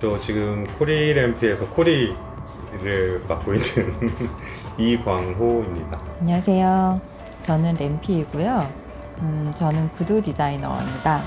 저 지금 코리램프에서 코리를 맡고 있는 이광호입니다. 안녕하세요. 저는 램피이고요. 음, 저는 구두 디자이너입니다.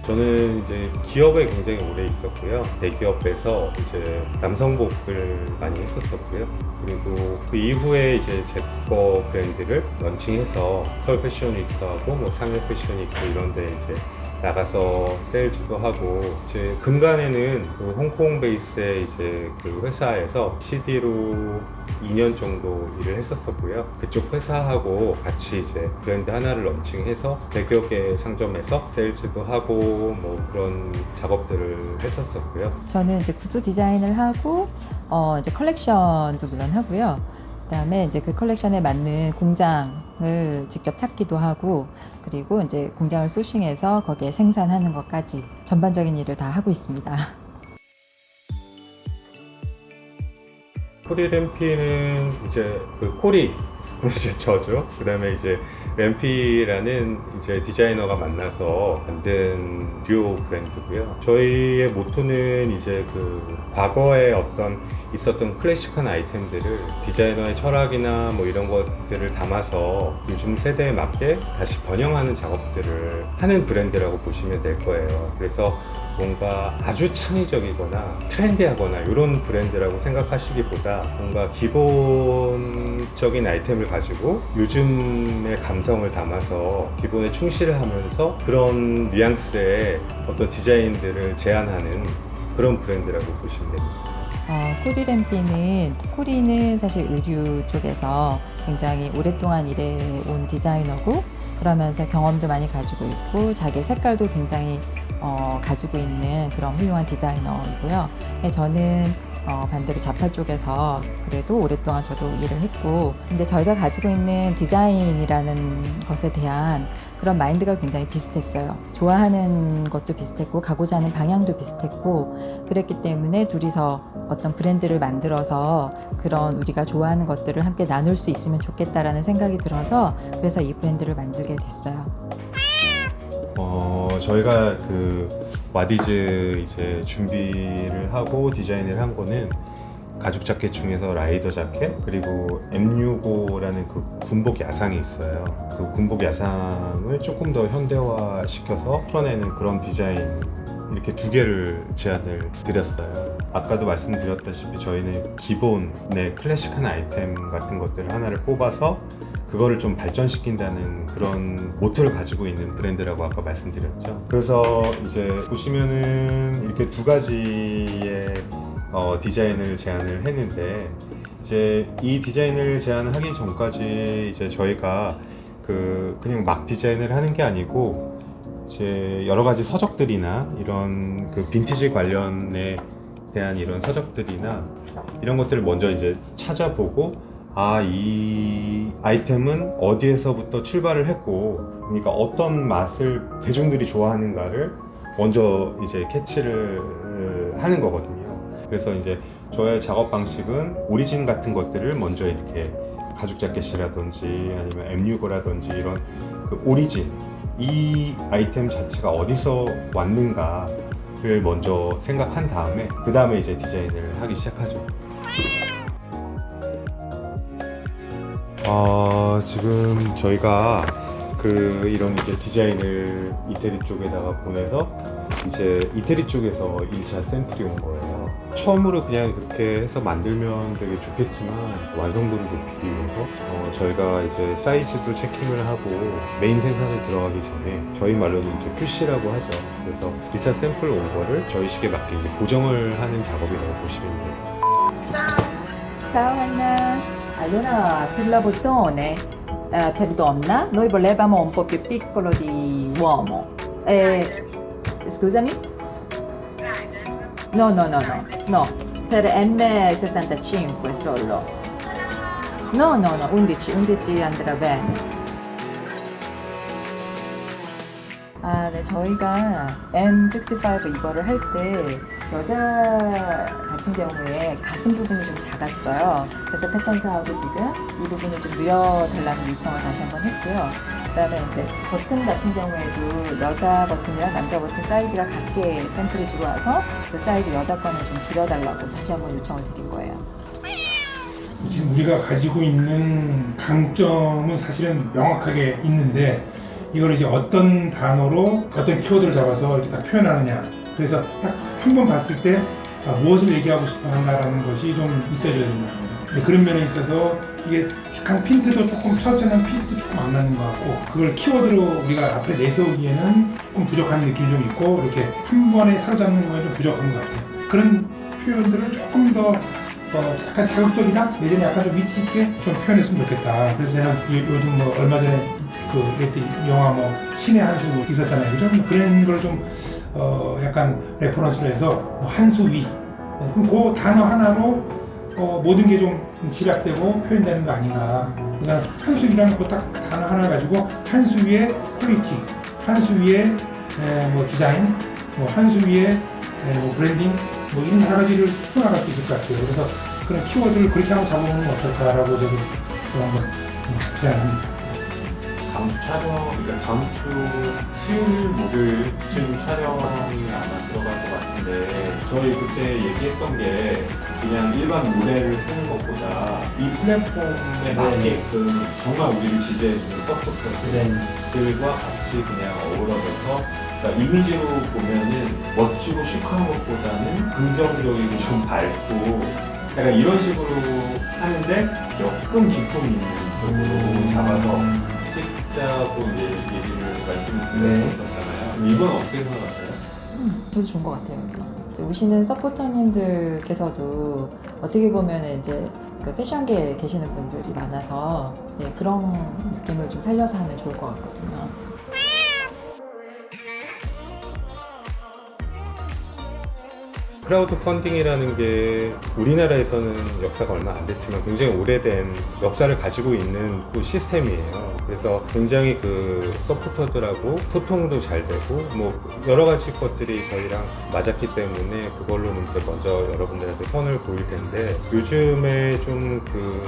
저는 이제 기업에 굉장히 오래 있었고요. 대기업에서 이제 남성복을 많이 했었었고요. 그리고 그 이후에 이제 제거 브랜드를 런칭해서 서울 패션 위크하고 뭐 상해 패션 위크 이런 데 이제 나가서 세일즈도 하고 이제 근간에는 그 홍콩 베이스의 이제 그 회사에서 CD로 2년 정도 일을 했었었고요. 그쪽 회사하고 같이 이제 브랜드 하나를 런칭해서 100여 개 상점에서 세일즈도 하고 뭐 그런 작업들을 했었었고요. 저는 이제 구두 디자인을 하고 어, 이제 컬렉션도 물론 하고요. 그다음에 이제 그 컬렉션에 맞는 공장을 직접 찾기도 하고 그리고 이제 공장을 소싱해서 거기에 생산하는 것까지 전반적인 일을 다 하고 있습니다. 코리 램피는 이제 그 코리 이제 저죠. 그다음에 이제 램피라는 이제 디자이너가 만나서 만든 듀오 브랜드고요. 저희의 모토는 이제 그 과거에 어떤 있었던 클래식한 아이템들을 디자이너의 철학이나 뭐 이런 것들을 담아서 요즘 세대에 맞게 다시 번영하는 작업들을 하는 브랜드라고 보시면 될 거예요. 그래서 뭔가 아주 창의적이거나 트렌디하거나 이런 브랜드라고 생각하시기보다 뭔가 기본 적인 아이템을 가지고 요즘의 감성을 담아서 기본에 충실을 하면서 그런 뉘앙스의 어떤 디자인들을 제안하는 그런 브랜드라고 보시면 됩니다. 어, 코리램피는 코리는 사실 의류 쪽에서 굉장히 오랫동안 일해온 디자이너고 그러면서 경험도 많이 가지고 있고 자기 색깔도 굉장히 어, 가지고 있는 그런 훌륭한 디자이너이고요. 네, 저는 어, 반대로 자파 쪽에서 그래도 오랫동안 저도 일을 했고 근데 저희가 가지고 있는 디자인이라는 것에 대한 그런 마인드가 굉장히 비슷했어요. 좋아하는 것도 비슷했고 가고자 하는 방향도 비슷했고 그랬기 때문에 둘이서 어떤 브랜드를 만들어서 그런 우리가 좋아하는 것들을 함께 나눌 수 있으면 좋겠다라는 생각이 들어서 그래서 이 브랜드를 만들게 됐어요. 어, 저희가 그 와디즈 이제 준비를 하고 디자인을 한 거는 가죽 자켓 중에서 라이더 자켓 그리고 M65라는 그 군복 야상이 있어요. 그 군복 야상을 조금 더 현대화 시켜서 풀어내는 그런 디자인 이렇게 두 개를 제안을 드렸어요. 아까도 말씀드렸다시피 저희는 기본의 클래식한 아이템 같은 것들을 하나를 뽑아서 그거를 좀 발전시킨다는 그런 모토를 가지고 있는 브랜드라고 아까 말씀드렸죠. 그래서 이제 보시면은 이렇게 두 가지의 어, 디자인을 제안을 했는데 이제 이 디자인을 제안하기 전까지 이제 저희가 그 그냥 막 디자인을 하는 게 아니고 이제 여러 가지 서적들이나 이런 그 빈티지 관련에 대한 이런 서적들이나 이런 것들을 먼저 이제 찾아보고 아, 이 아이템은 어디에서부터 출발을 했고, 그러니까 어떤 맛을 대중들이 좋아하는가를 먼저 이제 캐치를 하는 거거든요. 그래서 이제 저의 작업 방식은 오리진 같은 것들을 먼저 이렇게 가죽 자켓이라든지 아니면 M65라든지 이런 그 오리진, 이 아이템 자체가 어디서 왔는가를 먼저 생각한 다음에, 그 다음에 이제 디자인을 하기 시작하죠. 아 지금 저희가 그 이런 이제 디자인을 이태리 쪽에다가 보내서 이제 이태리 쪽에서 1차 샘플이 온 거예요. 처음으로 그냥 그렇게 해서 만들면 되게 좋겠지만 완성도를 높이기 위해서 어, 저희가 이제 사이즈도 체킹을 하고 메인 생산에 들어가기 전에 저희 말로는 이제 QC라고 하죠. 그래서 1차 샘플 온 거를 저희식에 맞게 이제 고정을 하는 작업이라고 보시면 돼요. Ciao Anna. Allora, per la bottone, eh, per donna, noi volevamo un po' più piccolo di uomo. Eh, scusami? No, no, no, no, no, per M65 solo. No, no, no, 11, 11 andrà bene. 아, 네, 저희가 M65 이거를 할 때 여자 같은 경우에 가슴 부분이 좀 작았어요. 그래서 패턴 사하고 지금 이 부분을 좀 늘려달라는 요청을 다시 한번 했고요. 그 다음에 이제 버튼 같은 경우에도 여자 버튼이랑 남자 버튼 사이즈가 같게 샘플이 들어와서 그 사이즈 여자 거는 좀 줄여달라고 다시 한번 요청을 드린 거예요. 지금 우리가 가지고 있는 강점은 사실은 명확하게 있는데 이걸 이제 어떤 단어로 어떤 키워드를 잡아서 이렇게 딱 표현하느냐. 그래서 딱 한 번 봤을 때 아, 무엇을 얘기하고 싶어 한다라는 것이 좀 있어줘야 된다 근데 그런 면에 있어서 이게 약간 핀트도 조금 첫째는 핀트도 조금 안 맞는 것 같고 그걸 키워드로 우리가 앞에 내세우기에는 조금 부족한 느낌이 좀 있고 이렇게 한 번에 사로잡는 거에 좀 부족한 것 같아요. 그런 표현들을 조금 더 어, 약간 자극적이나 내지는 약간 좀 위트 있게 좀 표현했으면 좋겠다. 그래서 제가 요, 요즘 뭐 얼마 전에 그 이때 영화 뭐 신의 한수 있었잖아요. 그죠? 뭐 그런 걸 좀 어, 약간 레퍼런스로 해서 뭐 한수 위. 네, 그럼 그 단어 하나로 어, 모든 게 좀 집약되고 표현되는 거 아닌가. 그러니까 한수 위라는 거딱 단어 하나 가지고 한수 위의 퀄리티, 한수 위의 에, 뭐 디자인, 뭐 한수 위의 에, 뭐 브랜딩, 뭐 이런 여러 가지를 풀어나갈 수 있을 것 같아요. 그래서 그런 키워드를 그렇게 하고 잡아보는 건 어떨까라고 저도 또 한번 음, 제안합니다. 다음 주 촬영, 그러니까 다음 주 수요일, 목요일쯤 촬영이 아마 들어갈 것 같은데 저희 그때 얘기했던 게 그냥 일반 노래를 쓰는 것보다 이 플랫폼에 맞게끔 정말 우리를 지지해주는 서포터들과 같이 그냥 어우러져서 그러니까 이미지로 보면은 멋지고 시크한 것보다는 긍정적이고 좀 밝고 약간 이런 식으로 하는데 조금 기품 있는 쪽으로 잡아서 찍자고 이제 얘기를 말씀드렸었잖아요. 그럼 이건 어떻게 생각하세요? 음, 저도 좋은 것 같아요. 이제 오시는 서포터님들께서도 어떻게 보면 이제 그 패션계에 계시는 분들이 많아서 예, 그런 느낌을 좀 살려서 하면 좋을 것 같거든요. 크라우드 펀딩이라는 게 우리나라에서는 역사가 얼마 안 됐지만 굉장히 오래된 역사를 가지고 있는 또 시스템이에요. 그래서 굉장히 그 서포터들하고 소통도 잘 되고 뭐 여러 가지 것들이 저희랑 맞았기 때문에 그걸로는 이제 먼저 여러분들한테 선을 보일 텐데 요즘에 좀 그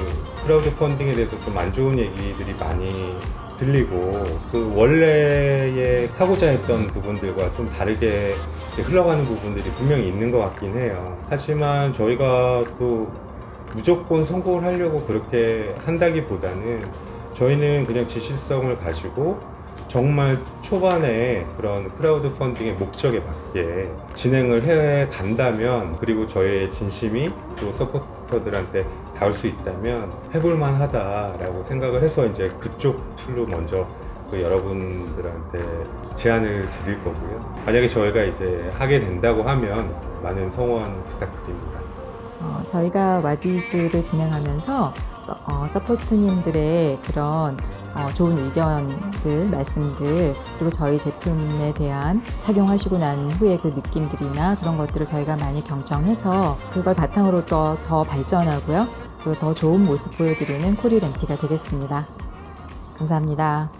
크라우드 펀딩에 대해서 좀 안 좋은 얘기들이 많이 들리고 그 원래의 하고자 했던 부분들과 좀 다르게 흘러가는 부분들이 분명히 있는 것 같긴 해요. 하지만 저희가 또 무조건 성공을 하려고 그렇게 한다기보다는 저희는 그냥 지시성을 가지고 정말 초반에 그런 크라우드 펀딩의 목적에 맞게 진행을 해 간다면 그리고 저희의 진심이 또 서포터들한테 닿을 수 있다면 해볼만 하다라고 생각을 해서 이제 그쪽 툴로 먼저 그 여러분들한테 제안을 드릴 거고요. 만약에 저희가 이제 하게 된다고 하면 많은 성원 부탁드립니다. 어, 저희가 와디즈를 진행하면서 서, 어, 서포트님들의 그런 어, 좋은 의견들, 말씀들, 그리고 저희 제품에 대한 착용하시고 난 후에 그 느낌들이나 그런 것들을 저희가 많이 경청해서 그걸 바탕으로 또더 발전하고요. 그리고 더 좋은 모습 보여드리는 코리 램피가 되겠습니다. 감사합니다.